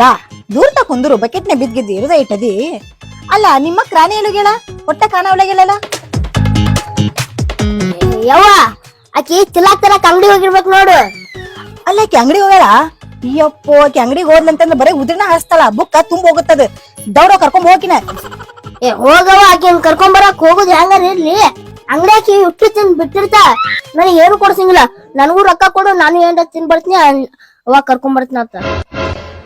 ಲಾ ದೂರ ಕುಂದ್ರು ಬಕೆಟ್ನೆ ಬಿದ್ದಿದ್ದು ಇರುದ ಇಟ್ಟದಿ? ಅಲ್ಲ ನಿಮ್ಮ ಕ್ರಾನಿ ಎಲುಗೆಳ ಹೊಟ್ಟ ಕಾಣ ಒಳಗೆಲ್ಲ ಯವ್ವ ಆಕಿ ತಿಲಾಕ್ ತರಕ್ ಅಂಗಡಿ ಹೋಗಿರ್ಬೇಕು ನೋಡು. ಅಲ್ಲ ಆಕಿ ಅಂಗಡಿ ಹೋಗ್ಯಾಳ? ಅಯ್ಯಪ್ಪೋ ಆಕಿ ಅಂಗಡಿಗೆ ಹೋದ್ಲಂತಂದ್ರೆ ಬರೀ ಉದ್ರಿನ ಹಾಸ್ತಾಳ ಬುಕ್ಕ ತುಂಬ ಹೋಗುತ್ತದ. ದೌಡ ಕರ್ಕೊಂಡ್ ಹೋಗಿನ? ಏ ಹೋಗವ ಆಕಿ ಕರ್ಕೊಂಡ್ ಬರಕ್ ಹೋಗುದು ಹೆಂಗಾರ ಇರ್ಲಿ? ಅಂಗಡಿ ಆಕಿ ಉಪ್ಪಿ ತಿಂದ್ ಬಿಟ್ಟಿರ್ತ. ನನಗೆ ಏನು ಕೊಡ್ಸಂಗಿಲ್ಲ. ನನಗೂ ರೊಕ್ಕ ಕೊಡು ನಾನು ಏನಾರ ತಿನ್ ಬರ್ತೀನಿ ಅವ ಅವಾಗ ಕರ್ಕೊಂಡ್ ಬರ್ತೀನಿ ಅಂತ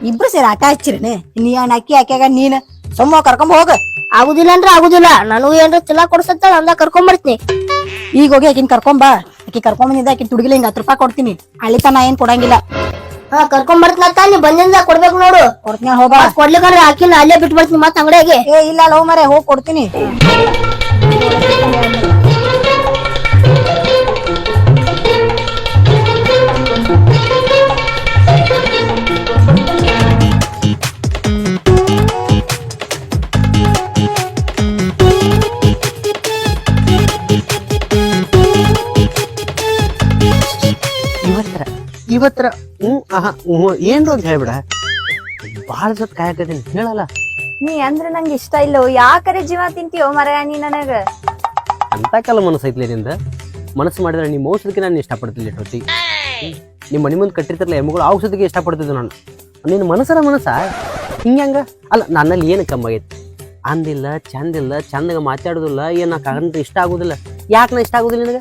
ಇಬ್ರು ಸೇರಿ ಆಟ ಹಚ್ಚಿರೇನೆ. ನೀ ಅಕ್ಕಿ ಹಾಕ್ಯಾಗ ನೀನ್ ಸೊಮ್ಮ ಕರ್ಕೊಂಡ್ ಹೋಗ. ಆಗುದಿಲ್ಲ ಅಂದ್ರೆ ಆಗುದಿಲ್ಲ. ನನಗೂ ಏನ್ರ ಚಿಲ್ಲ ಕೊಡ್ಸತ್ತ ಅಂದ ಕರ್ಕೊಂಡ್ ಬರ್ತೀನಿ. ಈಗ ಹೋಗಿ ಆಕಿನ್ ಕರ್ಕೊಂಡ್ ಬಾ. ಆಕಿ ಕರ್ಕೊಂಡ್ ಬಂದಿದ್ದ ಆಕಿನ್ ತುಡುಗಿಲಿ ಹಿಂಗ ಹತ್ತು ರೂಪಾಯಿ ಕೊಡ್ತೀನಿ. ನಾ ಏನ್ ಕೊಡಂಗಿಲ್ಲ. ಹಾ ಕರ್ಕೊಂಡ್ ಬರ್ತೀನಿ ಅಂತ ನೀ ಬಂದಿಂದ ಕೊಡ್ಬೇಕು ನೋಡು. ಕೊಡ್ತೀನಿ ಹೋಗ ಕೊಡ್ಲಿಕ್ಕಂದ್ರೆ ಆಕಿನ ಅಲ್ಲೇ ಬಿಟ್ಟು ಬರ್ತೀನಿ ಮತ್ತ ಅಂಗಡಿಯಾಗೆ. ಏ ಇಲ್ಲ ಲವ್ ಮರೆ ಹೋಗಿ ಕೊಡ್ತೀನಿ. ಇವತ್ತರ ಹ್ಞೂ ಆಹಾ ಹ್ಞೂ ಏನ್ರು ಅಂತ ಹೇಳ್ಬಿಡ? ಭಾಳ ಜೊತೆ ಕಾಯಕತ್ತೀನಿ ಹೇಳಲ್ಲ. ನೀ ಅಂದ್ರ ನಂಗೆ ಇಷ್ಟ ಇಲ್ಲ ಯಾಕರೆ ಜೀವ ತಿಂತೀಯೋ ಮರ ನೀ ನನಗ? ಅಂತ ಕಾಲ ಮನಸ್ಸು ಐತ್ಲಿ ನಿಂದ. ಮನಸ್ಸು ಮಾಡಿದ್ರೆ ನಿಮ್ಮ ಔಷಧಕ್ಕೆ ನಾನು ಇಷ್ಟಪಡ್ತಿಲ್ಲ ಹೊತ್ತಿ ನಿಮ್ಮ ಮನೆ ಮುಂದೆ ಕಟ್ಟಿರ್ತಿರಲ್ಲ ಎಮ್ಮೆಗಳು ಆ ಔಷಧಿಗೆ ಇಷ್ಟಪಡ್ತಿದ್ದೆ ನಾನು. ನಿನ್ನ ಮನಸ್ಸರ ಮನಸ್ಸ? ಹಿಂಗ್ಯಾಂಗ ಅಲ್ಲ ನನ್ನಲ್ಲಿ ಏನು ಕಮ್ಮಿ ಆಗೈತಿ ಅಂದಿಲ್ಲ ಚಂದಿಲ್ಲ ಚಂದಾಗ ಮಾತಾಡೋದಿಲ್ಲ ಏನು ಕಂಡ್ರೆ ಇಷ್ಟ ಆಗೋದಿಲ್ಲ. ಯಾಕೆ ನಾ ಇಷ್ಟ ಆಗೋದಿಲ್ಲ ನಿನಗೆ?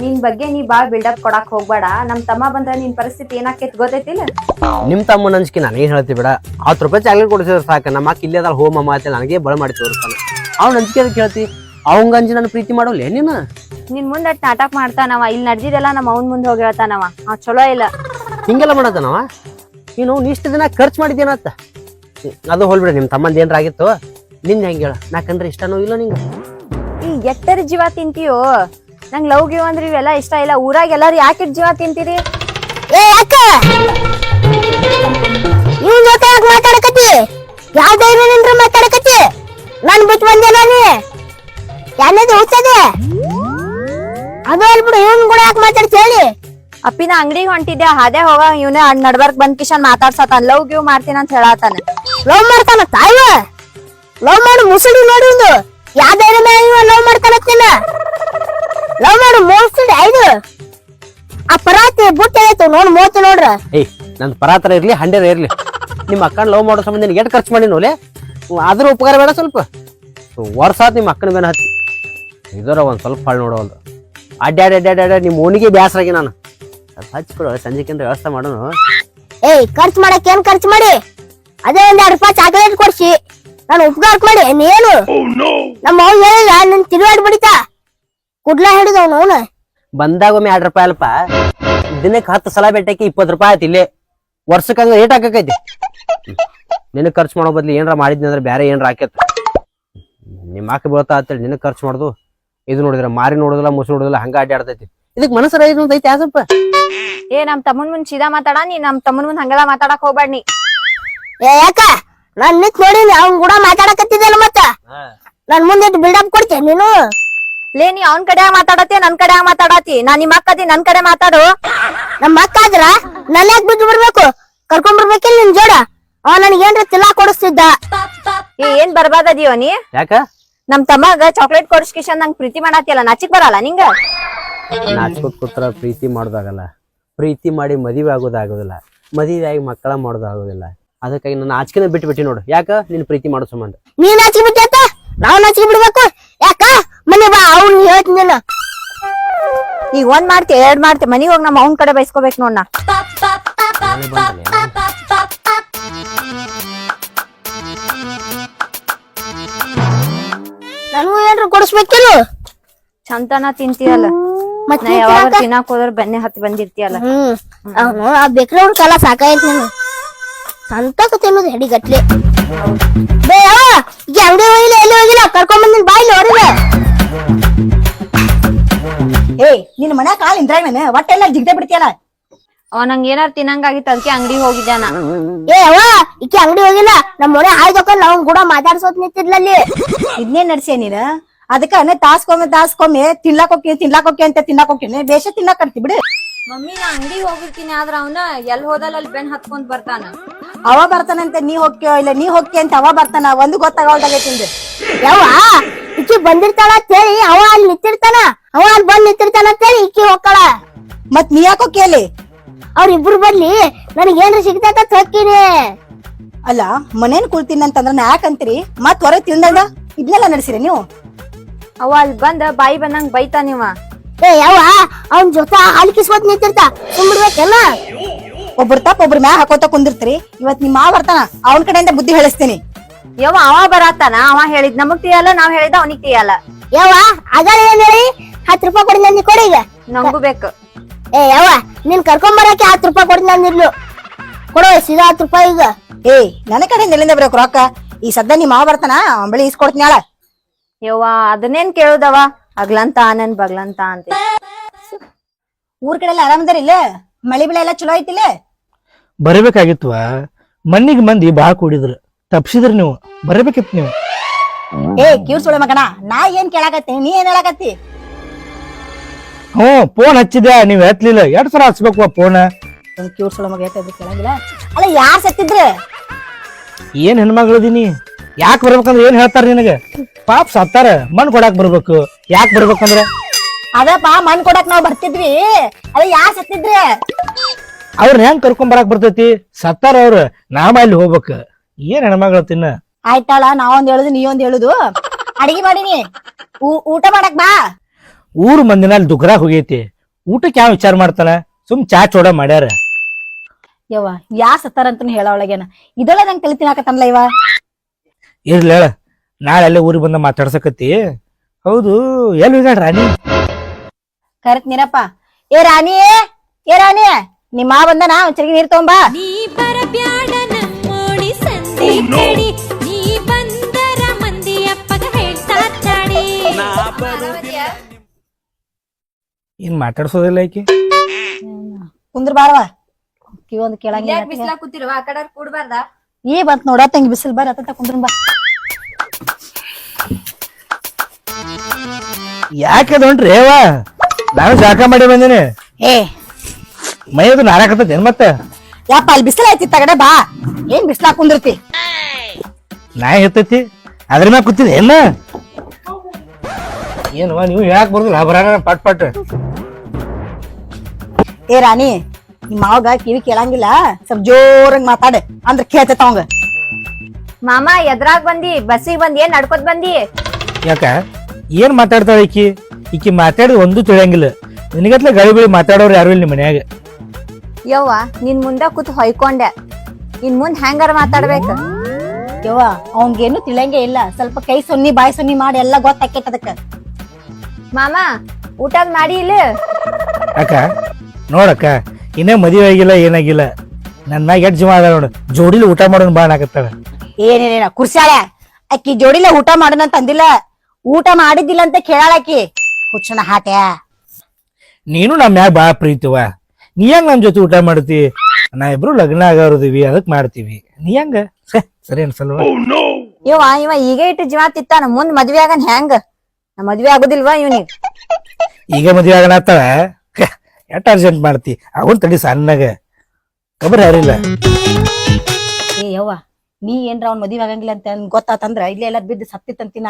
ನಿನ್ ಬಗ್ಗೆ ನೀ ಬಾಳ್ ಬಿಲ್ಡಪ್ ಕೊಡಕ್ ಹೋಗ್ಬೇಡ. ನಮ್ ತಮ್ಮ ಬಂದ್ರೆ ನಿನ್ ಪರಿಸ್ಥಿತಿ ಏನಾಕೈತಿ ಗೊತ್ತೈತಿಲ್ಲ? ನಿಮ್ಮ ತಮ್ಮನ ನಂಜಿಕೆ ನಾನು ಏನು ಹೇಳ್ತಿ ಬಿಡ. ಹತ್ತು ರೂಪಾಯಿ ಚಾಕ್ಲೇಟ್ ಕೊಡಿಸಿದ್ರೆ ಸಾಕು. ನಮ್ಮ ಅಕ್ಕ ಇಲ್ಲೇ ಅದಾಳ ಹೋಮ ಮಾತೆ ನನಗೆ ಬಳ ಮಾಡಿ ತೋರಿಸ್ತಾನೆ. ಅವ್ನ ನಂಜಿಕೆ ಅದಕ್ಕೆ ಹೇಳ್ತಿ? ಅವಂಗ ಅಂಜಿ ನಾನು ಪ್ರೀತಿ ಮಾಡೋಲ್ಲ ನೀನು? ನಿನ್ ಮುಂದೆ ಅಟ್ ನಾಟಕ ಮಾಡ್ತಾನವ. ಇಲ್ಲಿ ನಡೆದಿದೆಲ್ಲ ನಮ್ಮ ಅವ್ನ್ ಮುಂದೆ ಹೋಗಿ ಹೇಳ್ತಾನವ ಅವ್ ಚಲೋ ಇಲ್ಲ. ಹಿಂಗೆಲ್ಲ ಮಾಡತ್ತಾನವ? ನೀನು ಇಷ್ಟು ದಿನ ಖರ್ಚು ಮಾಡಿದ್ದೇನತ್ತ ಅದು ಹೋಲ್ಬಿಡ ನಿಮ್ಮ ತಮ್ಮಂದ ಏನ್ರ ಆಗಿತ್ತು? ನಿನ್ ಹೆಂಗೆ ಹೇಳ? ನಾಕಂದ್ರೆ ಇಷ್ಟನೋ ಇಲ್ಲ ನಿಂಗೆ. ಈ ಎಟ್ಟರ ಜೀವ ತಿಂತೀಯೋ? ನಂಗ್ ಲವ್ ಗಿವ್ ಅಂದ್ರೆ ಇವೆಲ್ಲ ಇಷ್ಟ ಇಲ್ಲ. ಊರಾಗ ಎಲ್ಲಾರು ಯಾಕೆ ಜೀವ ತಿಂತೀರಿ? ಏ ಯಾಕೆ? ಇವ್ ಜೊತೆ ಯಾಕೆ ಮಾತಾಡಕತ್ತಿ? ಯಾವ ಧೈರ್ಯದಿಂದ ಮಾತಾಡಕತ್ತಿ? ನಾನ್ ಬಿಟ್ಟು ಬಂದೆ ನಾನು ಯಾನದು ಹುಚ್ಚದೆ ಅದು ಅಲ್ಬಿಡು ಇವನ್ ಕೂಡ ಯಾಕೆ ಮಾತಾಡ್ತಿ ಹೇಳಿ. ಅಪ್ಪಿನ ಅಂಗಡಿಗೆ ಹೊಂಟಿದ್ದೆ ಹಾದೆ ಹೋಗ ಇವನೇ ನಡ್ಬರ್ಕ್ ಬಂದ್ ಕಿಶನ್ ಮಾತಾಡ್ಸತಾನ ಲವ್ ಗಿವ್ ಮಾಡ್ತೀನಿ ಅಂತ ಹೇಳತಾನೆ ಲವ್ ಮಾಡ್ತಾನ ತಾಯ್ವ? ಲವ್ ಮಾಡು ಮುಸುಡಿ ನೋಡು ಯಾವ ಧೈರ್ಯ ಲವ್ ಮಾಡ್ತಾನತ್ತೇನ ಲವ್ ಮಾಡು ಮೋಸ್ಟ್ ಐದು. ಆ ಪರಾತಿ ಬುಟ್ಟಿ ಆಯ್ತು ನೋಡ್ ಮೋತಿ ನೋಡ್ರ. ಏಯ್ ನನ್ನ ಪರಾತ್ರ ಇರ್ಲಿ ಹಂಡೆರ ಇರ್ಲಿ. ನಿಮ್ಮ ಅಕ್ಕನ ಲವ್ ಮಾಡೋ ಸಂಬಂಧ ನಿನಗೆ ಎಷ್ಟು ಖರ್ಚು ಮಾಡಿ ನೋಲೆ ಆದ್ರೂ ಉಪಕಾರ ಬೇಡ ಸ್ವಲ್ಪ. ವರ್ಷ ನಿಮ್ಮ ಅಕ್ಕನ ಮೇಲೆ ಹತ್ತಿ. ಇದರ ಒಂದು ಸ್ವಲ್ಪ ಹಾಳು ನೋಡೋಲ್ದು ಅಡ್ಡಾಡಿ ಅಡ್ಡಾಡಿ ಅಡ್ಡಾಡಿ ನಿಮ್ಮ ಓನಿಗೆ ಬ್ಯಾಸರಾಗಿ ನಾನು. ಹಚ್ಕೊಡು ಸಂಜೆಕಿಂತ ವ್ಯವಸ್ಥೆ ಮಾಡೋನು. ಏಯ್ ಖರ್ಚು ಮಾಡಕ್ ಏನ್ ಖರ್ಚು ಮಾಡಿ? ಅದೇ ಒಂದ್ ಎರಡು ರೂಪಾಯಿ ಚಾಕ್ಲೇಟ್ ಕೊಡ್ಸಿ. ನಾನು ಉಪಕಾರ ಮಾಡಿ ನೀನು ನಮ್ಮ ಅವ್ನು ಹೇಳಿಲ್ಲ ನನ್ ತಿರುವಾಡಿ ಬಿಡಿತಾ? ಕುಡ್ಲ ಹಿಡಿದವ್ ಅವನು ಬಂದಾಗ ಒಮ್ಮೆ ಎರಡು ರೂಪಾಯಿ ಅಲ್ಪ. ದಿನಕ್ಕೆ ಹತ್ತು ಸಲ ಬೆಟ್ಟಕ್ಕೆ ಇಪ್ಪತ್ತು ರೂಪಾಯಿ ಆಯ್ತು ಇಲ್ಲೇ. ವರ್ಷಕ್ಕೆ ಹಂಗ ಏಟ್ ಹಾಕೈತಿ ನಿನಗೆ ಖರ್ಚು ಮಾಡೋ ಬದ್ಲು ಏನಾರ ಮಾಡಿದ್ನಿ ಅಂದ್ರೆ ಬೇರೆ ಏನಾರ ಹಾಕೈತಿ ನಿಮ್ಮ ಹಾಕಿ ಬೀಳ್ತಾ ಅಂತೇಳಿ ನಿನಗೆ ಖರ್ಚು ಮಾಡೋದು. ಇದು ನೋಡಿದ್ರೆ ಮಾರಿ ನೋಡೋದಿಲ್ಲ ಮುಸು ನೋಡೋದಿಲ್ಲ ಹಂಗ ಅಡ್ಡಾಡ್ತೈತಿ ಇದಕ್ಕೆ ಮನಸ್ಸರ ಇದು ಐತಿ ಯಾಸಪ್ಪ? ಏ ನಮ್ ತಮ್ಮನ್ ಮುಂದ್ ಸೀದಾ ಮಾತಾಡ ನೀ ನಮ್ ತಮ್ಮನ್ ಮುಂದ್ ಹಂಗೆಲ್ಲ ಮಾತಾಡಕ್ ಹೋಗ್ಬೇಡ ನೀ. ಏ ಯಾಕ? ನಾನ್ ನಿಂತ್ ನೋಡಿನಿ ಅವ್ನ್ ಕೂಡ ಮಾತಾಡಕತ್ತಿದ್ದಲ್ಲ ಮತ್ತ? ನನ್ ಮುಂದೆ ಬಿಲ್ಡಪ್ ಕೊಡ್ತೇನೆ ನೀನು. ಲೇ ನೀ ಅವ್ನ್ ಕಡೆ ಮಾತಾಡತಿ ನನ್ ಕಡೆ ಮಾತಾಡತಿ ನಾ ನಿಮ್ ಅಕ್ಕದಿ ನನ್ ಕಡೆ ಮಾತಾಡು. ನಮ್ಮ ಅಕ್ಕ ಆದ್ರ ನನ್ ಯಾಕೆ ಬಿದ್ದು ಬಿಡ್ಬೇಕು? ಕರ್ಕೊಂಡ್ ಬರ್ಬೇಕಿಲ್ಲ ನಿನ್ ಜೋಡ? ಅವ ನನಗೆ ಏನ್ರ ತಿಲ್ಲಾ ಕೊಡಿಸ್ತಿದ್ದ? ಏ ಏನ್ ಬರ್ಬಾದದಿಯೋ ನೀ? ಯಾಕ? ನಮ್ ತಮ್ಮಗ ಚಾಕ್ಲೇಟ್ ಕೊಡಿಸ್ಕಿಶನ್ ನಂಗ್ ಪ್ರೀತಿ ಮಾಡತ್ತಿಯಲ್ಲ ನಾಚಿಕ್ ಬರಲ್ಲ ನಿಂಗ? ನಾಚ್ಕೋತ್ ಕೂತ್ರ ಪ್ರೀತಿ ಮಾಡೋದಾಗಲ್ಲ. ಪ್ರೀತಿ ಮಾಡಿ ಮದುವೆ ಆಗೋದಾಗೋದಿಲ್ಲ. ಮದುವೆ ಆಗಿ ಮಕ್ಕಳ ಮಾಡೋದಾಗೋದಿಲ್ಲ. ಅದಕ್ಕಾಗಿ ನನ್ನ ಆಚಿಕೆನ ಬಿಟ್ಟು ಬಿಟ್ಟು ನೋಡು. ಯಾಕ? ನೀನ್ ಪ್ರೀತಿ ಮಾಡೋ ಸಂಬಂಧ ನೀನ್ ನಾಚಿಕೆ ಬಿಟ್ಟ ನಾವ್ ನಾಚಿಕೆ ಬಿಡ್ಬೇಕು? ಯಾಕ? ಮನೆ ಬಾ ಅವ್ನು ಹೇಳ್ತೀನಿ ಈ ಈಗ ಒಂದ್ ಮಾಡ್ತಿ ಎರಡ್ ಮಾಡ್ತಿ. ಮನಿಗ್ ಹೋಗಿ ನಮ್ಮ ಅವನ್ ಕಡೆ ಬೈಸ್ಕೋಬೇಕು ನೋಡ್ ನಾ. ನನಗೂ ಏನ್ರ ಕೊಡಿಸ್ಬೇಕಿಲ್ಲ ಚಂತನ ತಿಂತೀಯಲ್ಲ. ತಿನ್ನಕ್ ನಾ ಯಾವಾಗ ತಿನ್ನಾಕ್ ಹೋದ್ರ ಬೆನ್ನೆ ಹತ್ತಿ ಬಂದಿರ್ತೀಯಲ್ಲ. ಹ್ಮ್. ಅವನು ಆ ಬೇಕ್ರಿ ಅವ್ರ ಕಾಲ ಸಾಕಾಯ್ತು ನೀನು. ಸಂತಕ ತಿನ್ನೋದು ಹೆಡಿ ಗಟ್ಲೆ ಬೇ ಅಂಗಡಿ ಹೋಗಿಲ್ಲ ಎಲ್ಲಿ ಹೋಗಿಲ್ಲ? ಕರ್ಕೊಂಡ್ ಬಂದಿನ ಬಾಯಿ ಹೊರಗೆ. ಏ ನಿನ್ ಮನ್ಯಾಗ ಕಾಲ್ ಒಟ್ಟ ಒಟ್ಟೆಲ್ಲ ಜಿಗ್ದೆ ಬಿಡ್ತೀಯಲ್ಲ? ಅವ ನಂಗ ಏನಾರ ತಿನ್ನಂಗಾಗಿತ್ತು ಅದಕ್ಕೆ ಅಂಗಡಿ ಹೋಗಿದ್ದೆ ನಾ ಏ ಅವ ಈಕಿ ಅಂಗಡಿ ಹೋಗಿಲ್ಲ. ನಮ್ಮ ಮನೆ ಹಾಯ್ದಕೊಂಡ್ ನಾವ್ ಕೂಡ ಮಾತಾಡ್ಸೋತ್ ನಿಂತಿದ್ಲಲ್ಲಿ. ಇದನ್ನೇ ನಡ್ಸೆ ನೀನ? ಅದಕ್ಕ ತಾಸ್ಕೊಮ್ಮೆ ತಾಸ್ಕೊಮ್ಮೆ ತಿನ್ಲಾಕ್ ಹೋಗಿ ತಿನ್ಲಾಕ್ ಹೋಗಿ ಅಂತ ತಿನ್ನಾಕ್ ಹೋಗ್ತೀನಿ. ಬೇಷ ತಿನ್ನಾಕ್ ಕರ್ತಿ ಬಿಡು. ಮಮ್ಮಿ ನಾ ಅಂಗಡಿ ಹೋಗಿರ್ತೀನಿ ಆದ್ರೆ ಅವನ ಎಲ್ ಹೋದಲ್ಲ ಅಲ್ಲಿ ಬೆನ್ ಹತ್ಕೊಂಡ್ ಬರ್ತಾನ. ಅವ ಬರ್ತಾನಂತೆ ನೀ ಹೋಗ್ಯೋ ಇಲ್ಲ ನೀ ಹೋಗ್ಯ ಅಂತ ಅವ ಬರ್ತಾನ ಒಂದು ಗೊತ್ತಾಗಲ್ದಾಗೈತಿ ನಿಂದು ಯಾವ ಇಕ್ಕಿ ಬಂದಿರ್ತಾಳ ಅಂತೇಳಿ ಅವ ಅಲ್ಲಿ ನಿಂತಿರ್ತಾನ ಅವ ಅಲ್ಲಿ ಬಂದ್ ನಿಂತಿರ್ತಾನ ಕೇಳಿ ಇಕ್ಕಿ ಹೋಗ್ಕಳ ಮತ್ ನೀ ಯಾಕೋ ಕೇಳಿ? ಅವ್ರಿಬ್ರು ಬರ್ಲಿ ನನಗೆ ಏನ್ರ ಸಿಗ್ತೈತ ಹೋಗ್ತೀನಿ ಅಲ್ಲ ಮನೇನ್ ಕುಳ್ತೀನಿ ಅಂತಂದ್ರ ನಾ ಯಾಕಂತೀರಿ ಮತ್ ಹೊರಗೆ ತಿಂದಾಗ ಇದನ್ನೆಲ್ಲ ನಡೆಸಿರಿ ನೀವು. ಅವ ಅಲ್ಲಿ ಬಂದ ಬಾಯಿ ಬಂದಂಗ್ ಬೈತಾ ನೀವ ಏ ಯಾವ ಅವನ್ ಜೊತೆ ಹಾಲು ಕಿಸ್ಕೊತ್ ನಿಂತಿರ್ತ. ಸುಮ್ಬಿಡ್ಬೇಕಲ್ಲ ಒಬ್ರು ತಪ್ಪ ಒಬ್ರು ಮ್ಯಾ ಹಾಕೋತ ಕುಂದಿರ್ತೀರಿ. ಇವತ್ ನಿಮ್ಮ ಮಾವ ಬರ್ತಾನ ಅವನ ಕಡೆಯಿಂದ ಬುದ್ಧಿ ಹೇಳಿಸ್ತೀನಿ. ಯವ್ವ ಅವ ಬರತ್ತಾನ? ಅವ ಹೇಳಿದ್ ನಮಗ್ ತಿಳಿಯಲ್ಲ ನಾವ್ ಹೇಳಿದ ಅವನಿಗ್ ತಿಳಿಯಲ್ಲ ಯಾವ ಅದಾರ ಏನ್ ಹೇಳಿ? ಹತ್ತು ರೂಪಾಯಿ ಕೊಡಿ ನಂದಿ ಕೊಡಿ ಈಗ. ನಂಗೂ ಬೇಕು. ಏ ಯವ್ವ ನೀನ್ ಕರ್ಕೊಂಡ್ ಬರಕ್ಕೆ ಹತ್ತು ರೂಪಾಯಿ ಕೊಡಿ ನಂದಿರ್ಲು ಕೊಡು ಸೀದಾ ಹತ್ತು ರೂಪಾಯಿ ಈಗ. ಏ ನನ್ನ ಕಡೆಯಿಂದ ಎಲ್ಲಿಂದ ಬರೋಕ್ ರೊಕ್ಕ? ಈ ಸದ್ದ ನಿಮ್ಮ ಮಾವ ಬರ್ತಾನ ಅವನ್ ಬಳಿ ಇಸ್ಕೊಡ್ತೀನಿ ಅಳ ಯವ್ವ ಅದನ್ನೇನ್ ಕೇಳುದವ? ಅಗ್ಲಂತ ನನ್ ಬಗ್ಲಂತ ಅಂತ. ಊರ್ ಕಡೆ ಎಲ್ಲ ಆರಾಮದಾರಿ ಇಲ್ಲ? ಮಳಿ ಬೆಳೆ ಎಲ್ಲ ಚಲೋ ಐತಿಲ್ಲ? ಬರಬೇಕಾಗಿತ್ವ? ಮಣ್ಣಿಗೆ ಮಂದಿ ಬಾಳ ಕೂಡಿದ್ರು. ತಪ್ಸಿದ್ರಿ ನೀವು. ಬರಬೇಕಿತ್ತು ನೀವು. ಏ ಕಿವ್ರ್ ಸುಳೆ ಮಗಣ ನಾ ಏನ್ ಕೇಳಾಕತ್ತಿ? ನೀ ಏನ್ ಹೇಳಾಕತ್ತಿ? ಹ್ಮ್ ಫೋನ್ ಹಚ್ಚಿದ್ಯಾ? ನೀವ್ ಎತ್ಲಿಲ್ಲ. ಎರಡ್ ಸಲ ಹಚ್ಬೇಕು ಫೋನ್ ಕಿವ್ರ್ ಸುಳೆ ಮಗ ಕೇಳಂಗಿಲ್ಲ? ಅಲ್ಲ ಯಾರ್ ಸತ್ತಿದ್ರ? ಏನ್ ಹೆಣ್ಮಗಳದೀನಿ ಯಾಕೆ ಬರ್ಬೇಕಂದ್ರೆ ಏನ್ ಹೇಳ್ತಾರ ನಿನಗೆ? ಪಾಪ ಸತ್ತಾರ ಮಣ್ಣು ಕೊಡಾಕ್ ಬರ್ಬೇಕು. ಯಾಕೆ ಬರ್ಬೇಕಂದ್ರೆ? ಅದಪ್ಪ ಮಣ್ಣು ಕೊಡಾಕ್ ನಾವ್ ಬರ್ತಿದ್ವಿ. ಅದ ಯಾ ಸತ್ತಿದ್ರೆ? ಅವ್ರನ್ನ ಹೆಂಗ್ ಕರ್ಕೊಂಡ್ ಬರಾಕ್ ಬರ್ತೈತಿ? ಸತ್ತಾರ ಅವ್ರ ನಾವ ಅಲ್ಲಿ ಹೋಗ್ಬೇಕು. ಏನ್ ಹೆಣ್ಮಗಳ ತಿನ್ನ? ಆಯ್ತಾಳ ನಾವೊಂದ್ ಹೇಳುದು ನೀ ಒಂದ್ ಹೇಳುದು. ಅಡಿಗೆ ಮಾಡಿನಿ ಊಟ ಮಾಡಕ್ ಬಾ. ಊರು ಮಂದಿನ ಅಲ್ಲಿ ದುಗ್ರಾಗ್ ಹೋಗೈತಿ. ಊಟಕ್ಕೆ ಯಾವ ವಿಚಾರ ಮಾಡ್ತಾನ? ಸುಮ್ ಚಾ ಚೋಡ ಮಾಡ್ಯಾರ. ಯವ್ವ ಸತ್ತಾರ ಅಂತ ಹೇಳ ಒಳಗೇನ ಇದೊಳ ನಂಗೆ ತಲೆ ಹಾಕತ್ತಲ್ಲ ಇವ. ಇರ್ಲಿ ಹೇಳ. ನಾಳೆ ಅಲ್ಲೇ ಊರಿಗೆ ಬಂದ ಮಾತಾಡ್ಸಕತ್ತಿ. ಹೌದು ಎಲ್ಲಿ ಹೋಗ್ಯಾಳ ರಾಣಿ? ಕರೆಕ್ಟ್ ನೀನಪ್ಪ. ಏ ರಾಣಿ ಏ ರಾಣಿ ನಿಮ್ಮ ಮಾವ ಬಂದನ? ಒಂಚರಿಗೆ ಚರಿಗೆ ನೀರ್ ತಗೊಂಬಾ ನೀ ಬರಬ್ಯಾಡ ನಮ್ಮೋಡಿ ಸಂಧಿ ಕಡಿ ನೀ. ಬಂದರ ಮಂದಿ ಅಪ್ಪಗ ಹೇಳ್ತಾಡಿ ಏನ್ ಮಾತಾಡ್ಸೋದಿಲ್ಲ ಐಕಿ ಕುಂದ್ರ ಬಾರವ ಕಿವೊಂದು ಕೇಳಂಗಿಲ್ಲ ಕೂತಿರುವ? ಆ ಕಡೆ ಕೂಡ್ಬಾರ್ದ? ಈ ಬಂತ ನೋಡ ತಂಗಿ ಬಿಸಿಲು ಬಾರ ಅತ್ತ ಕುಂದ್ರ ಬಾ ಯಾಕೆ ಹೊಂಟ್ರಿ ಅವ ನಾನು ಜಾಕ ಮಾಡಿ ಬಂದಿನಿ. ಏ. ಮೈದು ನಾರಾಕತ್ತೇನ್ ಮತ್ತ? ಯಪ್ಪ ಅಲ್ಲಿ ಬಿಸಿಲ ಐತಿ ತಗಡೆ ಬಾ. ಏನ್ ಬಿಸಿಲ ಕುಂದಿರ್ತಿ? ನಾ ಎತ್ತೈತಿ ಅದ್ರ ಮ್ಯಾಗ ಕೂತಿದೆ ಏನ? ಏನವ ನೀವು ಯಾಕೆ ಬರ್ದಿಲ್ಲ ಬರಾನ ಪಟ್ ಪಟ್. ಏ ರಾಣಿ ನಿಮ್ಮ ಮಾವಗ ಕಿವಿ ಕೇಳಂಗಿಲ್ಲ ಸ್ವಲ್ಪ ಜೋರಂಗ್ ಮಾತಾಡೆ ಅಂದ್ರ ಕೇಳ್ತೈತ ಅವಂಗ. ಮಾಮ ಎದ್ರಾಗ್ ಬಂದಿ ಬಸ್ಸಿಗೆ ಬಂದಿ ಏನ್ ನಡ್ಕೊತ್ ಬಂದಿ? ಯಾಕ? ಏನ್ ಮಾತಾಡ್ತಾಳೆ ಈಕಿ? ಈಕಿ ಮಾತಾಡೋದು ಒಂದು ತಿಳಿಯಂಗಿಲ್ಲ. ನಿನಗತ್ಲೆ ಗಾಳಿ ಬಿಳಿ ಮಾತಾಡೋರು ಯಾರು ಇಲ್ಲ ನಿಮ್ಮ ಮನ್ಯಾಗ. ಯವ್ವ ನಿನ್ ಮುಂದ ಕೂತ್ ಹೊಯ್ಕೊಂಡೆ. ಇನ್ ಮುಂದ್ ಹೆಂಗಾರ ಮಾತಾಡ್ಬೇಕು? ಯವ್ವ ಅವಂಗೇನು ತಿಳಿಯಂಗೆ ಇಲ್ಲ. ಸ್ವಲ್ಪ ಕೈ ಸೊನ್ನಿ ಬಾಯಿ ಸೊನ್ನಿ ಮಾಡಿ ಎಲ್ಲ ಗೊತ್ತಾಕೈತ ಅದಕ್ಕ. ಮಾಮ ಊಟ ಮಾಡಿ ಇಲ್ಲ. ಅಕ್ಕ ನೋಡಕ್ಕ ಇನ್ನೇ ಮದುವೆ ಆಗಿಲ್ಲ ಏನಾಗಿಲ್ಲ. ನನ್ನ ಎಷ್ಟ್ ಜೀವ ಅದ ನೋಡು. ಜೋಡಿಲಿ ಊಟ ಮಾಡೋನ್ ಬಾಣ ಆಗತ್ತ ಏನೇನೇನ ಕುರ್ಸಾಳೆ ಅಕ್ಕಿ ಜೋಡಿಲ್ಲ ಊಟ ಮಾಡೋಣ ಅಂತ ಅಂದಿಲ್ಲ ಊಟ ಮಾಡಿದ್ದಿಲ್ಲ ಅಂತ ಕೇಳಾಳಕಿ ಹುಚ್ಚನ ಹಾಟ್ಯಾ. ನೀನು ನಮ್ಮ ಮ್ಯಾಗ ಬಾಳ ಪ್ರೀತಿವ ನೀ ಹೆಂಗ್ ನಮ್ ಜೊತೆ ಊಟ ಮಾಡ್ತಿ? ನಾ ಇಬ್ರು ಲಗ್ನ ಆಗೋರ್ದಿವಿ ಅದಕ್ ಮಾಡ್ತೀವಿ. ನೀ ಹೆಂಗ? ಛೆ, ಸರಿ ಅನ್ಸಲ್ವಾ? ಇವ ಇವ ಈಗ ಇಟ್ಟು ಜೀವ ತಿತ್ತಾನ ಮುಂದ್ ಮದ್ವೆ ಆಗನ್ ಹೆಂಗ? ನಾ ಮದ್ವೆ ಆಗುದಿಲ್ವಾ ಇವ್ನಿಗ್? ಈಗ ಮದ್ವೆ ಆಗಣತ್ತಾಳ ಎಟ್ ಅರ್ಜೆಂಟ್ ಮಾಡ್ತಿ? ಅವನ್ ತಡಿ ಸಣ್ಣಗ. ಕಬರ್ ಯಾರಿಲ್ಲ. ಏ ಯವ್ವ ನೀ ಏನ್ರ ಅವ್ನ್ ಮದ್ವೆ ಆಗಂಗಿಲ್ಲ ಅಂತ ಗೊತ್ತಾತಂದ್ರ? ಇಲ್ಲೇ ಎಲ್ಲ ಬಿದ್ದು ಸತ್ತಿತ್ತಂತಿನ?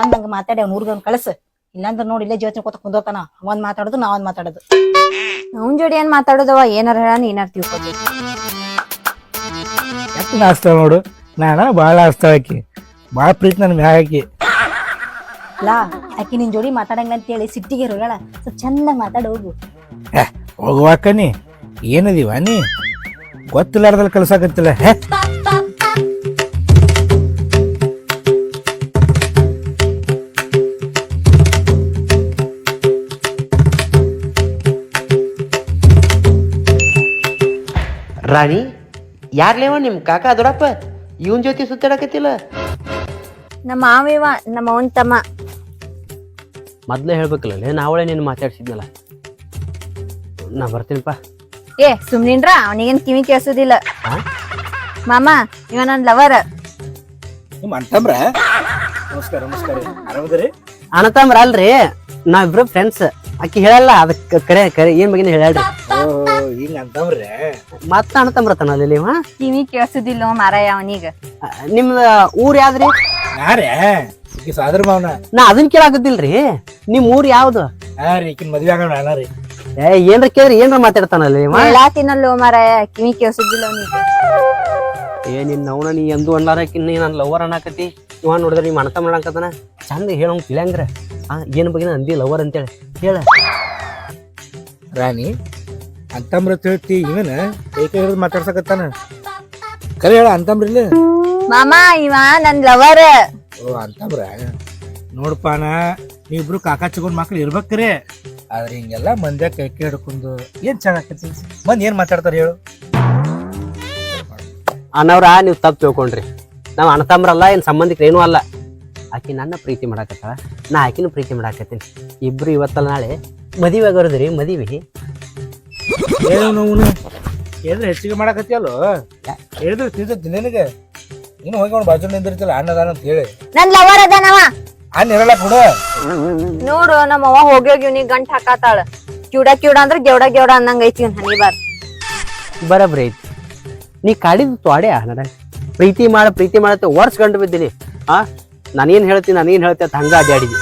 ಅಂದಂಗ ಮಾತಾಡಿ ಅವ್ನ ಊರ್ಗ ಅವ್ನ್ ಇಲ್ಲಾಂದ್ರೆ ನೋಡಿ ಇಲ್ಲೇ ಜೀವನ ಕೊತ್ತ ಕುಂದೋತಾನ. ಒಂದ್ ಮಾತಾಡೋದು ನಾ ಒಂದ್ ಮಾತಾಡೋದು. ಅವನ್ ಜೋಡಿ ಏನ್ ಮಾತಾಡೋದವ? ಏನಾರ ಹೇಳ ಏನಾರ ತಿಳ್ಕೊತಿ. ಎಷ್ಟ್ ನಾಸ್ತಾಳ ನೋಡು. ನಾನ ಬಾಳ ಆಸ್ತಾಳ ಆಕಿ. ಭಾಳ ಪ್ರೀತಿ ನನ್ ಮ್ಯಾಗ ಆಕಿ ಲಾ ಆಕಿ ನಿನ್ ಜೋಡಿ ಮಾತಾಡಂಗ ಅಂತ ಹೇಳಿ ಸಿಟ್ಟಿಗೆ ಹೇಳ ಸ್ವಲ್ಪ ಚಂದ ಮಾತಾಡ ಹೋಗು. ಹೋಗುವಾಕ ನೀ? ಏನದೀವ ನೀ? ಗೊತ್ತಿಲ್ಲಾರ್ದಲ್ಲಿ ಕಲ್ಸಾಕತ್ತಿಲ್ಲ. ಹೇ? ರಾಣಿ ಯಾರ್ಲೇವ ನಿಮ್ ಕಾಕ ದೊಡಪ್ಪ ಇವನ್ ಜೊತೆ ಸುತ್ತಾಡಕತ್ತಿಲ್ಲ? ನಮ್ಮ ಮಾವ ಇವ ನಮ್ಮ ಅವನ್ ತಮ್ಮ. ಮೊದ್ಲೇ ಹೇಳ್ಬೇಕಲ್ಲ ನಾವಳೆ ನೀನು ಮಾತಾಡ್ಸಿದ್ನಲ್ಲ. ನಾ ಬರ್ತೀನಿಪ್ಪ ಏ ಸುಮ್ನಿನ್ರ ಅವನಿಗೇನ್ ಕಿವಿ ಕೇಳಿಸೋದಿಲ್ಲ? ಮಾಮ ಇವ ನನ್ ಲವರ್. ನಿಮ್ಮ ನಮಸ್ಕಾರ ನಮಸ್ಕಾರ. ಆರಾಮದ್ರಿ? ಅಣ್ಣತಮ್ರ ಅಲ್ರಿ ನಾವಿಬ್ರು ಫ್ರೆಂಡ್ಸ್ ಆಕಿ ಹೇಳಲ್ಲ ಅದಕ್ಕೆ ಕರೆ ಕರೆ ಏನ್ ಬಗ್ಗೆ ಹೇಳ್ರಿ ಹಿಂಗ ಅಂತಂದ್ರೆ ಮತ್ತ ಅಣ್ಣತಂಬ್ರತನ ಅಲ್ಲಿ ಇವ ಕಿವಿ ಕೇಳ್ಸುದಿಲ್ಲ ಮಾರಾಯ ಅವನೀಗ. ನಿಮ್ದ ಊರ್ ಯಾವ್ದ್ರಿ? ಯಾರೇ ಈಕಿ ಸಾದ್ರ ಮಾವನ. ನಾ ಅದನ್ ಕೇಳಾಕತ್ತಿಲ್ರಿ. ನಿಮ್ ಊರ್ ಯಾವ್ದು? ಹಾ ರೀ ಈಕಿನ ಮದ್ವೆ ಆಗೋಣ ಅಣ್ಣ ರೀ. ಏ ಏನ್ರ ಕೇಳ್ರಿ ಏನ್ರ ಮಾತಾಡ್ತಾನಲ್ಲಿ ಇವ ಹೇಳಾತಿನಲ್ಲೋ ಮಾರಾಯ ಕಿವಿ ಕೇಳಿಸುದಿಲ್ಲ ಅವನೀಗ. ಏ ನಿನ್ ನವನ ನೀ ಎಂದು ಅಣ್ಣಾರಕಿನ್ನ ನನ್ ಲವರ್ ಅನ್ನಕತಿ ಇವ ನೋಡಿದ್ರೆ ನಿಮ್ಮ ಅಣ್ಣತಮ್ಮ ಮಾಡಕತ್ತಾನ ಚಂದ ಹೇಳೋಂಗ್ ತಿಳಿಯಂಗ್ರ. ಆ ಏನ್ ಬಗ್ಗೆ ಅಂದಿ ಲವರ್ ಅಂತೇಳಿ. ಹೇಳ. ರಾಣಿ ಅಂತಂಬ್ರ ಹೇಳ್ತಿ ಇವನ ಕೈ ಕೈ ಹಿಡಿದು ಮಾತಾಡ್ಸಕತ್ತಾನ? ಕರೆ ಹೇಳ ಅಂತಂಬ್ರಿಲ್ಲ ಮಾಮ ಇವ ನನ್ ಲವರ್ ಓ ಅಂತಂಬ್ರ ನೋಡ್ಪಾನ ನೀವಿಬ್ರು ಕಾಕಾ ಚಿಗೊಂಡ್ ಮಕ್ಳು ಇರ್ಬೇಕ್ರಿ. ಆದ್ರೆ ಹಿಂಗೆಲ್ಲ ಮಂದ್ಯ ಕೈ ಕೈ ಹಿಡ್ಕೊಂಡು ಏನ್ ಚೆನ್ನಾಗತ್ತಿ ಮಂದಿ ಏನ್ ಮಾತಾಡ್ತಾರೆ ಹೇಳು. ಅನ್ನವ್ರ ನೀವು ತಪ್ಪು ತಿಳ್ಕೊಂಡ್ರಿ. ನಾವ್ ಅಣ್ಣತಮ್ರಲ್ಲ ಏನು ಸಂಬಂಧಿಕರು ಏನೂ ಅಲ್ಲ. ಆಕಿ ನನ್ನ ಪ್ರೀತಿ ಮಾಡಾಕತ್ತಾಳ ನಾ ಆಕಿನೂ ಪ್ರೀತಿ ಮಾಡಾಕತ್ತೀನಿ. ಇಬ್ರು ಇವತ್ತಲ್ಲ ನಾಳೆ ಮದುವೆ ಆಗೋರದ್ರಿ ಮದುವೆ ಏನು ನೋವು ಏನ್ರ ಹೆಚ್ಚಿಗೆ ಮಾಡಕತ್ತಿಯಲ್ಲೋ ಹೇಳಿದ್ರೆ ತಿಳಿತೈತಿ ನಿನಗೆ? ನೀನು ಹೋಗಿ ಅವ್ನ ಬಾಜು ನಿಂದಿರ್ತಿಲ್ಲ ಅಣ್ಣದಾನ ಅಂತ ಹೇಳಿ. ನನ್ ಲವರ್ ಅದಾನವ. ಅಣ್ಣ ಇರಲ್ಲ ಕೂಡ. ನೋಡು ನಮ್ಮ ಅವ್ವ ಹೋಗಿ ಹೋಗಿ ಇವ್ನಿಗ್ ಗಂಟ್ ಹಾಕಾತಾಳ. ಕ್ಯೂಡ ಕ್ಯೂಡ ಅಂದ್ರೆ ಗೆವಡ ಗೆವಡ ಅನ್ನಂಗ ಐತಿ ಇವ್ನ್ ಹನಿ ಬಾರ್ ಬರಬ್ರಿ ಐತಿ ನೀ ಕಾಡಿದ್ ತ್ವಾಡೆ ನಡ ಪ್ರೀತಿ ಮಾಡ ಪ್ರೀತಿ ಮಾಡತ್ತೆ ವರ್ಷ ಗಂಟು ಬಿದ್ದೀನಿ. ಆ? ನಾನೇನ್ ಹೇಳ್ತೀನಿ ನಾನೇನ್ ಹೇಳ್ತೀನಿ ಅಂತ ಹಂಗ ಅಡ್ಯಾಡಿದ್ವಿ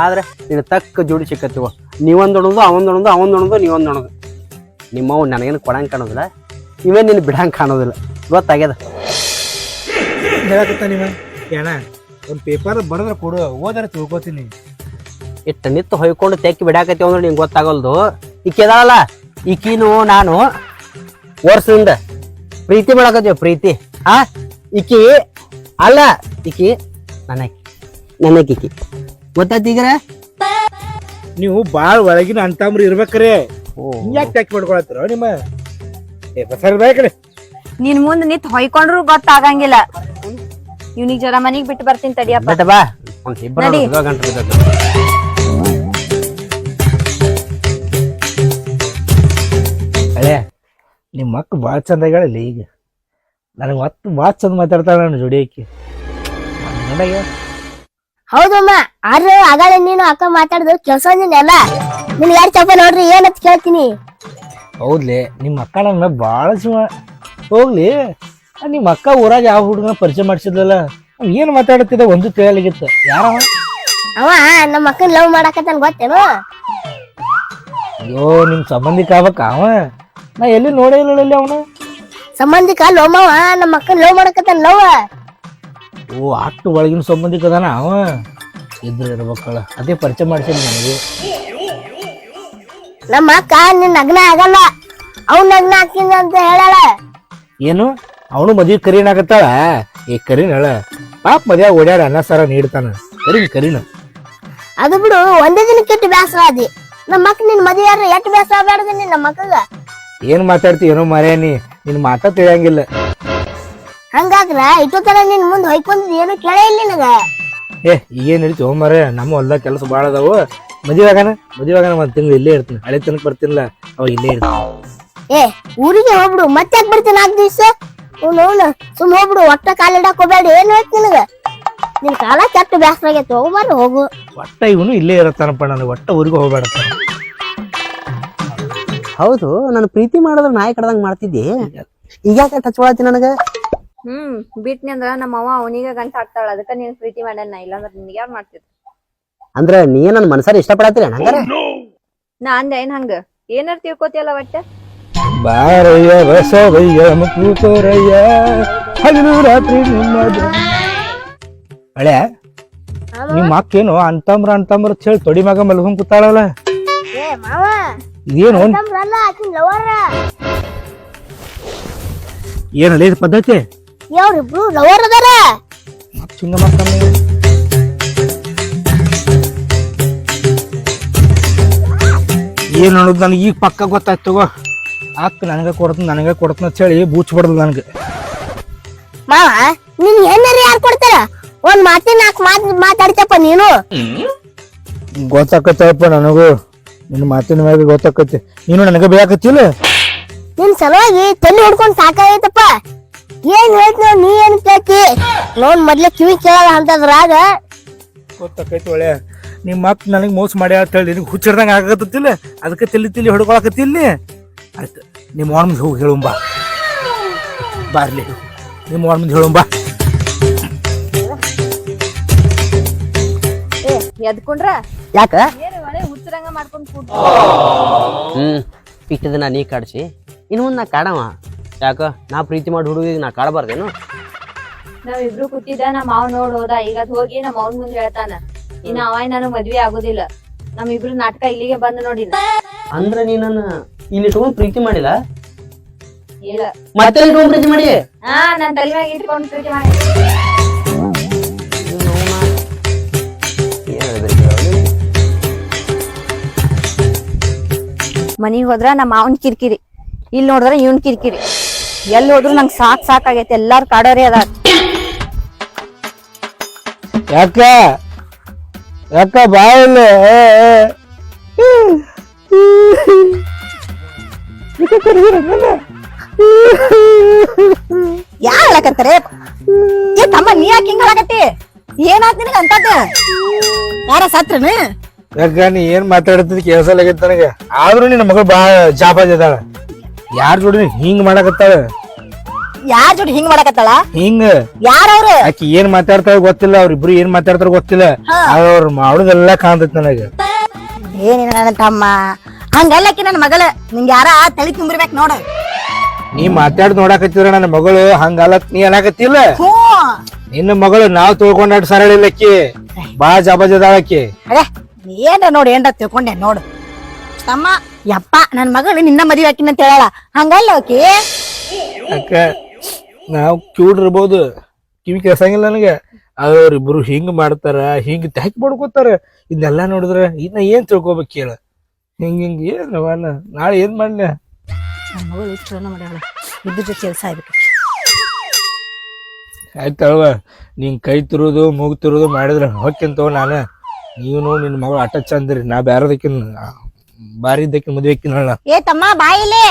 ಆದ್ರೆ ನಿನ್ನ ತಕ್ಕ ಜೋಡಿ ಸಿಕ್ಕತ್ತಿವ ನೀವೊಂದು ಅಣದು ಅವೊಂದು ಅಣದು ಅವೊಂದು ಅಣದು ನೀವೊಂದು ಉಣದು ನಿಮ್ಮವ್ ನನಗೇನು ಕೊಡಂಗೆ ಕಾಣೋದಿಲ್ಲ ಇವೇ ನೀನು ಬಿಡಂಗೆ ಕಾಣೋದಿಲ್ಲ. ಗೊತ್ತಾಗ್ಯದ? ಹೇಳಕತ್ತ ನೀವ ಏನ ಒಂದು ಪೇಪರ್ ಬರೆದ್ರೆ ಕೊಡು ಓದಾರ ತಿಳ್ಕೊತೀನಿ. ಇಟ್ಟು ನಿತ್ತು ಹೊಯ್ಕೊಂಡು ತೆಕ್ಕಿ ಬಿಡಾಕತ್ತೀವಿ ಅಂದ್ರೆ ನಿಂಗೆ ಗೊತ್ತಾಗಲ್ದು. ಈಕೆದಾಳಲ್ಲ ಈಕಿನೂ ನಾನು ವರ್ಷದಿಂದ ಪ್ರೀತಿ ಮಾಡಕತ್ತೀವಿ ಪ್ರೀತಿ. ಆ ಈಕಿ ಅಲ್ಲ ಈಕಿ ನನಕಿ ನನಕೀಕಿ ಗೊತ್ತಾಯ್ತೀಗ್ರ ನೀವು ಭಾಳ ಒಳಗಿನ ಅಂತಂಬ್ರಿ ಇರ್ಬೇಕ್ರಿ. ಯಾಕೆ ಟ್ಯಾಕ್ ಮಾಡ್ಕೊಳತ್ತರ ನಿಮ್ಮ? ಏ ಬಸರ್ ಬೇಕ್ರಿ ನಿನ್ ಮುಂದ್ ನಿತ್ ಹೊಯ್ಕೊಂಡ್ರು ಗೊತ್ತಾಗಂಗಿಲ್ಲ. ಇವ್ನಿಗ್ ಜರ ಮನಿಗ್ ಬಿಟ್ಟು ಬರ್ತೀನಿ ತಡಿಯಪ್ಪ. ಬಟ್ ಬಾ. ಒಂದ್ ಇಬ್ಬರು ನಡಿ. ಗಂಟೆ ಬಿದ್ದದ್ದು. ಹಳೆ ನಿಮ್ಮ ಮಕ್ಕ ಭಾಳ ಚಂದ ಆಗ್ಯಾಳಲ್ಲ ಈಗ. ನನಗೆ ಮತ್ತೆ ಭಾಳ ಚಂದ ಮಾತಾಡ್ತಾಳ ನನ್ನ ಜೋಡಿ ಆಕಿ ಹೌದಮ್ಮ. ಆದ್ರೆ ಆಗಾಳೆ ನೀನು ಅಕ್ಕ ಮಾತಾಡಿದ್ರು ಕೆಲ್ಸಂದಿನೆಲ್ಲ ನಿನ್ ಯಾರು ಚಪ್ಪ ನೋಡ್ರಿ? ಏನಂತ ಕೇಳ್ತೀನಿ. ಹೌದ್ಲಿ ನಿಮ್ಮ ಅಕ್ಕ ನನ್ನ ಭಾಳ ಜೀವ ಹೋಗ್ಲಿ. ನಿಮ್ಮ ಅಕ್ಕ ಊರಾಗ ಯಾವ ಹುಡುಗನ ಪರಿಚಯ ಮಾಡಿಸಿದ್ಲಲ್ಲ? ಏನು ಮಾತಾಡ್ತಿದ್ದ ಒಂದು ತಿಳಿಯಲಾಗಿತ್ತು ಯಾರವ ಅವ ನಮ್ಮ ಅಕ್ಕನ ಲವ್ ಮಾಡಾಕತ್ತಾನ ಗೊತ್ತೇನು? ಅಯ್ಯೋ ನಿಮ್ಮ ಸಂಬಂಧಿಕ ಆಗ್ಬೇಕ ಅವ? ನಾ ಎಲ್ಲಿ ನೋಡೇ ಇಲ್ಲ ಅವನು? ಸಂಬಂಧಿಕ ಲವ್ ಮಾವ ನಮ್ಮ ಅಕ್ಕನ ಲವ್ ಮಾಡಕತ್ತಾನ ಲವ್ ಓ ಅಟ್ಟು ಒಳಗಿನ ಸಂಬಂಧಿಕ ಅದಾನ ಅವ? ಇದ್ರ ಇರ್ಬೇಕಲ್ಲ. ಅದೇ ಪರಿಚಯ ಮಾಡಿಸಿದ್ ನನಗೆ. ನಮ್ಮ ಅಕ್ಕ ನಿನ್ ನಗ್ನ ಆಗಲ್ಲ. ಅವ್ನ ನಗ್ನ ಹಾಕಿಂದ ಅಂತ ಹೇಳಲ್ಲ. ಏನು? ಅವನು ಮದ್ವಿ ಕರೀನಾಗತ್ತಾಳ ಏ ಕರೀನ್ ಹೇಳ. ಪಾಪ ಮದ್ವೆ ಓಡಾಡ ಅನ್ನ ಸರ ನೀಡ್ತಾನ. ಕರೀನ ಕರೀನ. ಅದು ಬಿಡು ಒಂದೇ ದಿನಕ್ಕೆ ಕೆಟ್ಟ ಬೇಸರ ಆದಿ. ನಮ್ಮ ಅಕ್ಕ ನಿನ್ ಮದ್ವೆ ಯಾರ ಎಷ್ಟು ಬೇಸರ ಆಗ್ಬಾರ್ದು ನೀನ್ ನಮ್ಮ ಅಕ್ಕಗ? ಏನ್ ಮಾತಾಡ್ತಿ ಏನೋ ಮರೇನಿ ನಿನ್ ಮಾತ ತಿಳಿಯಂಗಿಲ್ಲ. ಹಂಗಾದ್ರ ತರ ನಿನ್ ಮುಂದ್ ಹೊಯ್ಕೊಂಡ್ ಏನು ಕೇಳೇ ಇಲ್ಲ ನಿನಗ. ಏ ಈಗೇನ್ ಹೇಳ್ತಿ ಹೋಮರ ನಮ್ಮ ಹೊಲ್ದಾಗ ಕೆಲಸ ಭಾಳ ಅದಾವು. ಮದ್ವೆ ಮದಿವಾಗನ ಮದ್ವೆ ಆಗಾನ ಒಂದ್ ತಿಂಗಳು ಇಲ್ಲೇ ಇರ್ತೀನಿ. ಹಳೆ ತನಕ ಬರ್ತೀನಿಲ್ಲ ಅವ ಇಲ್ಲೇ ಇರ್ತೀನಿ. ಏ ಊರಿಗೆ ಹೋಗ್ಬಿಡು. ಮತ್ತೆ ಯಾಕೆ ಬರ್ತೀನಿ ನಾಲ್ಕು ದಿವ್ಸ? ಅವ್ನು ಸುಮ್ ಹೋಗ್ಬಿಡು. ಒಟ್ಟ ಕಾಲಿಡಕ್ ಹೋಗ್ಬೇಡ. ಏನ್ ಹೇಳ್ತಿ ನಿನಗ? ನಿನ್ ಕಾಲ ಕೆಟ್ಟ ಬೇಸರ ಆಗೈತೆ. ಹೋಗ್ಬಾರ್ದು ಹೋಗು. ಒಟ್ಟ ಇವನು ಇಲ್ಲೇ ಇರತ್ತಾನಪ್ಪ. ನನಗೆ ಒಟ್ಟ ಊರಿಗೆ ಹೋಗ್ಬೇಡ ಹೌದು ನಾನು ಪ್ರೀತಿ ಮಾಡಿದ್ರೆ ನಾಯಿ ಕಡ್ದಂಗ್ ಮಾಡ್ತಿದ್ದಿ. ಈಗ ಯಾಕೆ ಟಚ್ ಮಾಡತ್ತಿ ನನಗೆ? ಹ್ಮ್ ಬಿಟ್ನಿ ಅಂದ್ರ ನಮ್ಮ ಅವ್ವ ಅವನಿಗೆ ಗಂಟ ಹಾಕ್ತಾಳ. ಅದಕ್ಕ ನೀನ್ ಪ್ರೀತಿ ಮಾಡ್ಯಾನ ಇಲ್ಲಾಂದ್ರ ನಿನ್ಗೆ ಯಾರು ಮಾಡ್ತಿದ್? ಅಂದ್ರೆ ನೀ ನನ್ನ ಮನಸಾರ ಇಷ್ಟಪಡತ್ತೀರ ಹಂಗಾರ? ನಾ ಅಂದ ಏನ್ ಹಂಗ? ಏನಾರ ತಿಳ್ಕೊತಿಯಲ್ಲ ಒಟ್ಟ? ಬಾರಯ್ಯ ಬಸವಯ್ಯ ಮುಕೂತರಯ್ಯ ಹಗಲು ರಾತ್ರಿ ನಿಮ್ಮದು ಅಳೆ ನಿಮ್ಮ ಅಕ್ಕೇನು ಅಂತಮ್ರ ಅಂತಮ್ರ ಅಂತ ಹೇಳಿ ತೊಡಿ ಮಗ ಮಲ್ಗೊಂಡ್ ಕೂತಾಳಲ್ಲ? ಏ ಮಾವ. ಇದೇನು ತಮ್ರಲ್ಲ ಆಕಿನ್ ಲವರ. ಏನಲ್ಲ ಇದು ಪದ್ಧತಿ? ಯಾವ್ರಿಬ್ರು ಲವರ್ ಅದಾರ? ಮತ್ತ್ ಏನ್ ನೋಡೋದು ನನಗೆ ಈಗ ಪಕ್ಕ ಗೊತ್ತಾಯ್ತು ತಗೋ. ಅಕ್ಕ ನನಗೆ ಕೊಡ್ತೀನಿ ನನಗೆ ಕೊಡ್ತೀನಿ ಅಂತ ಹೇಳಿ ಬೂಚ್ಬಾರ್ದು ನನಗೆ. ಮಾವ ನಿನ್ ಏನಾರ ಯಾರು ಕೊಡ್ತಾರ? ಒಂದ್ ಮಾತಿನ ನಾಲ್ಕು ಮಾತ್ ಮಾತಾಡ್ತಪ್ಪ ನೀನು. ಗೊತ್ತಾಕತ್ತಪ್ಪ ನನಗೂ. ನಿನ್ನ ಮಾತಿನ ಮ್ಯಾಗ ಗೊತ್ತಾಕತಿ ನೀನು ನನಗೆ ಬೇಕಾಕತ್ತಿಲ್ಲ ನಿನ್ ಸಲುವಾಗಿ ತಲೆ ಹೊಡ್ಕೊಂಡ್ ಸಾಕಾಗೈತಪ್ಪ. ಏನ್ ಹೇಳ್ತಿ ನೀ ಏನ್ ಕೇಳ್ತಿ? ನೋಡ್ ಮೊದ್ಲೇ ಕಿವಿ ಕೇಳಲ್ಲ ಅಂತದ್ರಾಗ. ಗೊತ್ತಾಕೈತಿ ಒಳ್ಳೆ. ನಿಮ್ಮ ಮತ್ತೆ ನನಗೆ ಮೋಸ ಮಾಡ್ಯ ಅಂತ ಹೇಳಿ ನಿನಗೆ ಹುಚ್ಚಿಡ್ದಂಗೆ ಆಗತ್ತಿಲ್ಲ ಅದಕ್ಕೆ ತಿಳಿ ತಿಳಿ ಹೊಡ್ಕೊಳಕತ್ತಿಲ್ಲ? ಆಯ್ತು ನಿಮ್ಮ ಮುಂದೆ ಹೋಗಿ ಹೇಳುಂಬ. ಬಾರ್ಲಿ. ನಿಮ್ಮ ಮುಂದೆ ಹೇಳುಂಬ. ಏ ಎದ್ಕೊಂಡ್ರ? ಯಾಕ? ಏನು ಹುಚ್ಚರಂಗ ಮಾಡ್ಕೊಂಡು ಕೂತ್ ಹ್ಮ್ ಇಷ್ಟ ದಿನ ನೀ ಕಾಡ್ಸಿ. ಇನ್ನು ಮುಂದೆ ನಾ ಕಾಡವ. ಯಾಕ? ನಾ ಪ್ರೀತಿ ಮಾಡಿ ಹುಡುಗಿಗೆ ನಾ ಕಾಡಬಾರ್ದೇನು? ನಾವಿಬ್ರು ಕೂತಿದ್ದ ನಮ್ಮ ಮಾವ್ ನೋಡ್ ಹೋದ. ಈಗ ಅದ್ ಹೋಗಿ ನಮ್ಮ ಅವ್ನ ಮುಂದೆ ಹೇಳ್ತಾನ ಇನ್ನ ಅವ ನನಗ್ ಮದ್ವೆ ಆಗುದಿಲ್ಲ. ನಮ್ಮಿಬ್ರು ನಾಟಕ ಇಲ್ಲಿಗೆ ಬಂದ್ ನೋಡಿ ಅಂದ್ರೆ ನೀ ನನ್ನ ಇಲ್ಲಿ ಇಟ್ಕೊಂಡು ಪ್ರೀತಿ ಮಾಡಿಲ್ಲ? ಇಲ್ಲ. ಮತ್ತೆ ಇಟ್ಕೊಂಡು ಪ್ರೀತಿ ಮಾಡಿ? ಹಾ ನನ್ ತಲೆ ಮ್ಯಾಗ ಇಟ್ಕೊಂಡ್ ಪ್ರೀತಿ ಮಾಡಿ. ಏನ್? ಮನಿಗ್ ಹೋದ್ರ ನಮ್ಮ ಮಾವನ್ ಕಿರಿಕಿರಿ. ಇಲ್ಲಿ ನೋಡಿದ್ರ ಇವನ್ ಕಿರಿಕಿರಿ. ಎಲ್ಲಿ ಹೋದ್ರು ನಂಗ್ ಸಾಕ್ ಸಾಕಾಗೈತಿ. ಎಲ್ಲಾರು ಕಾಡೋರಿ ಅದಾರ. ಯಾಕ? ಯಾಕ ಬಾಯಲ್ಲಿ? ಯಾ ಹೇಳಕತ್ತಾರೆ ಏ ತಮ್ಮ ನೀ ಯಾಕೆ ಹಿಂಗ ಹೇಳಕತ್ತಿ ಏನಾತ್ ನಿನಗ ಅಂತ ಯಾರ ಸತ್ರನ? ಯಾಕ ನೀ ಏನ್ ಮಾತಾಡ್ತಿದ್ ಕೇಳಿಸಲಾಗೈತೆ ನನಗೆ. ಆದ್ರೂ ನಿನ್ನ ಮಗಳು ಬಾ ಜಾಬಾಜ್ ಅದಾಳ ಯಾರ ಜೋಡಿ ಹಿಂಗ್ ಮಾಡಕತ್ತಾಳ? ಯಾರ ಜೋಡಿ ಹಿಂಗ್ ಮಾಡಕತ್ತಾಳ? ಹಿಂಗ? ಯಾರವ್ರು? ಆಕಿ ಏನ್ ಮಾತಾಡ್ತಾರೆ ಗೊತ್ತಿಲ್ಲ ಅವ್ರಿಬ್ರು ಏನ್ ಮಾತಾಡ್ತಾರ ಗೊತ್ತಿಲ್ಲ. ಅವ್ರ ಮಾಡೋದೆಲ್ಲ ಕಾಣ್ತೈತಿ ನನಗ. ಏನಿಲ್ಲ ನನ್ನ ತಮ್ಮ. ಹಂಗಲ್ಲಕಿ ನನ್ನ ಮಗಳ. ನಿಂಗೆ ಯಾರ ತಳಿ ತುಂಬಿರ್ಬೇಕು ನೋಡು. ನೀ ಮಾತಾಡ್ ನೋಡಾಕತ್ತಿದ್ರ ನನ್ನ ಮಗಳು ಹಂಗಲ್ಲ ನೀ ಅನಾಕತ್ತಿಲ್ಲ ನಿನ್ನ ಮಗಳು ನಾವ್ ತಿಳ್ಕೊಂಡಾಟ ಸರಳ ಬಾ ಬಾಳ ಜಾಬಾಜ್ ಅದಾಳ ಆಕಿ ಅದೇ ಏನ ನೋಡಿ ಏನ್ರ ತಿಳ್ಕೊಂಡೆ ನೋಡು. ತಮ್ಮ ಯಪ್ಪ ನನ್ ಮಗಳು ನಿನ್ನ ಮದುವೆ ಹಾಕಿನ ಅಂತ ಹೇಳಲ್ಲ ಹಂಗಲ್ಲ ಓಕೆ ಅಕ್ಕ ನಾವ್ ಕ್ಯೂಡ್ ಇರ್ಬೋದು. ಕಿವಿ ಕೇಳ್ಸಂಗಿಲ್ಲ ನನಗೆ. ಅವ್ರಿಬ್ರು ಹಿಂಗ್ ಮಾಡ್ತಾರ ಹಿಂಗ್ ತ್ಯಾಕ್ ಬಡ್ಕೋತಾರ ಇದನ್ನೆಲ್ಲ ನೋಡಿದ್ರೆ ಇನ್ನ ಏನ್ ತಿಳ್ಕೊಬೇಕು ಕೇಳ. ಹಿಂಗ ಹಿಂಗ ಏನ್ ನಾಳೆ ಏನ್ ಮಾಡ್ಲ? ನನ್ನ ಮಗಳು ಚಲೋ ಮಾಡ್ಯಾಳ. ಇದ್ದ ಕೆಲಸ ಆಗ್ಬೇಕು. ಆಯ್ತಲ್ವ ನೀನ್ ಕೈ ತಿರುದು ಮೂಗ್ ತಿರುದು ಮಾಡಿದ್ರೆ ಹೊಕ್ಕಿಂತವ ನಾನು. ನೀನು ನಿನ್ನ ಮಗಳು ಅಟ ಚಂದ್ರಿ ನಾ ಬ್ಯಾರದಕ್ಕಿನ್ ಬಾರಿ ಇದ್ದಕ್ಕಿನ ಮದ್ವೆ ಆಕಿನ ಏ ತಮ್ಮ ಬಾಯಿಲೆ.